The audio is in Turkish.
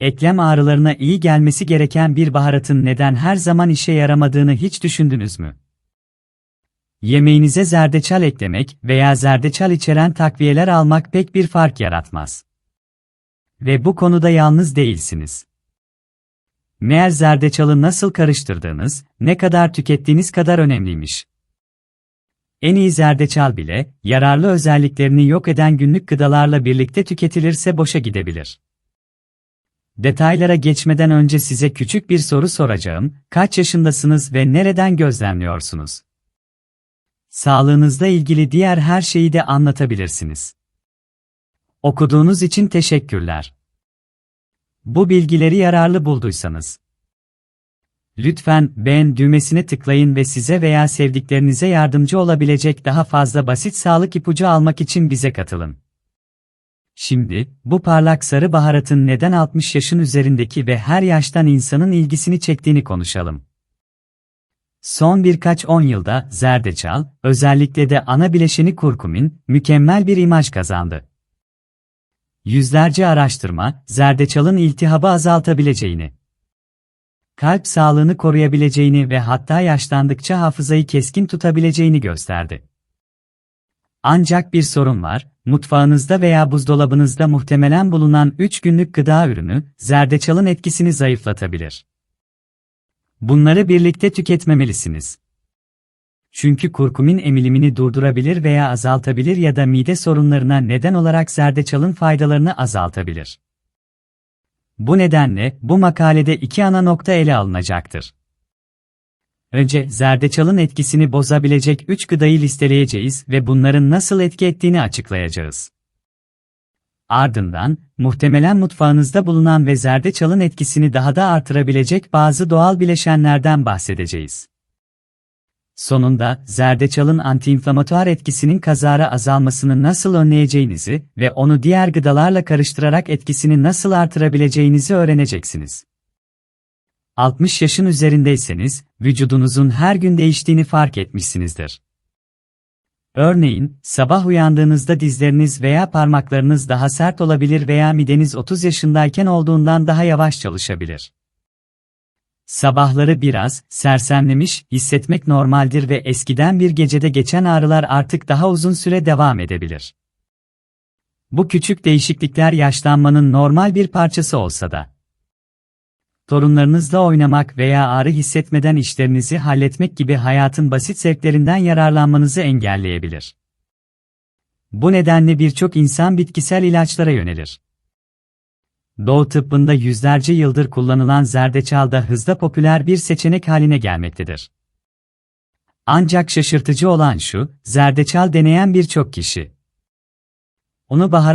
eklem ağrılarına iyi gelmesi gereken bir baharatın neden her zaman işe yaramadığını hiç düşündünüz mü? Yemeğinize zerdeçal eklemek veya zerdeçal içeren takviyeler almak pek bir fark yaratmaz. Ve bu konuda yalnız değilsiniz. Meğer zerdeçalı nasıl karıştırdığınız, ne kadar tükettiğiniz kadar önemliymiş. En iyi zerdeçal bile, yararlı özelliklerini yok eden günlük gıdalarla birlikte tüketilirse boşa gidebilir. Detaylara geçmeden önce size küçük bir soru soracağım. Kaç yaşındasınız ve nereden gözlemliyorsunuz? Sağlığınızla ilgili diğer her şeyi de anlatabilirsiniz. Okuduğunuz için teşekkürler. Bu bilgileri yararlı bulduysanız lütfen beğen düğmesine tıklayın ve size veya sevdiklerinize yardımcı olabilecek daha fazla basit sağlık ipucu almak için bize katılın. Şimdi, bu parlak sarı baharatın neden 60 yaşın üzerindeki ve her yaştan insanın ilgisini çektiğini konuşalım. Son birkaç on yılda zerdeçal, özellikle de ana bileşeni kurkumin, mükemmel bir imaj kazandı. Yüzlerce araştırma, zerdeçalın iltihabı azaltabileceğini, kalp sağlığını koruyabileceğini ve hatta yaşlandıkça hafızayı keskin tutabileceğini gösterdi. Ancak bir sorun var, mutfağınızda veya buzdolabınızda muhtemelen bulunan 3 günlük gıda ürünü, zerdeçalın etkisini zayıflatabilir. Bunları birlikte tüketmemelisiniz. Çünkü kurkumin emilimini durdurabilir veya azaltabilir ya da mide sorunlarına neden olarak zerdeçalın faydalarını azaltabilir. Bu nedenle bu makalede iki ana nokta ele alınacaktır. Önce zerdeçalın etkisini bozabilecek 3 gıdayı listeleyeceğiz ve bunların nasıl etki ettiğini açıklayacağız. Ardından, muhtemelen mutfağınızda bulunan ve zerdeçalın etkisini daha da artırabilecek bazı doğal bileşenlerden bahsedeceğiz. Sonunda, zerdeçalın antiinflamatuar etkisinin kazara azalmasını nasıl önleyeceğinizi ve onu diğer gıdalarla karıştırarak etkisini nasıl artırabileceğinizi öğreneceksiniz. 60 yaşın üzerindeyseniz, vücudunuzun her gün değiştiğini fark etmişsinizdir. Örneğin, sabah uyandığınızda dizleriniz veya parmaklarınız daha sert olabilir veya mideniz 30 yaşındayken olduğundan daha yavaş çalışabilir. Sabahları biraz sersemlemiş hissetmek normaldir ve eskiden bir gecede geçen ağrılar artık daha uzun süre devam edebilir. Bu küçük değişiklikler yaşlanmanın normal bir parçası olsa da torunlarınızla oynamak veya ağrı hissetmeden işlerinizi halletmek gibi hayatın basit zevklerinden yararlanmanızı engelleyebilir. Bu nedenle birçok insan bitkisel ilaçlara yönelir. Doğu tıbbında yüzlerce yıldır kullanılan zerdeçal da hızla popüler bir seçenek haline gelmektedir. Ancak şaşırtıcı olan şu, zerdeçal deneyen birçok kişi onu baharat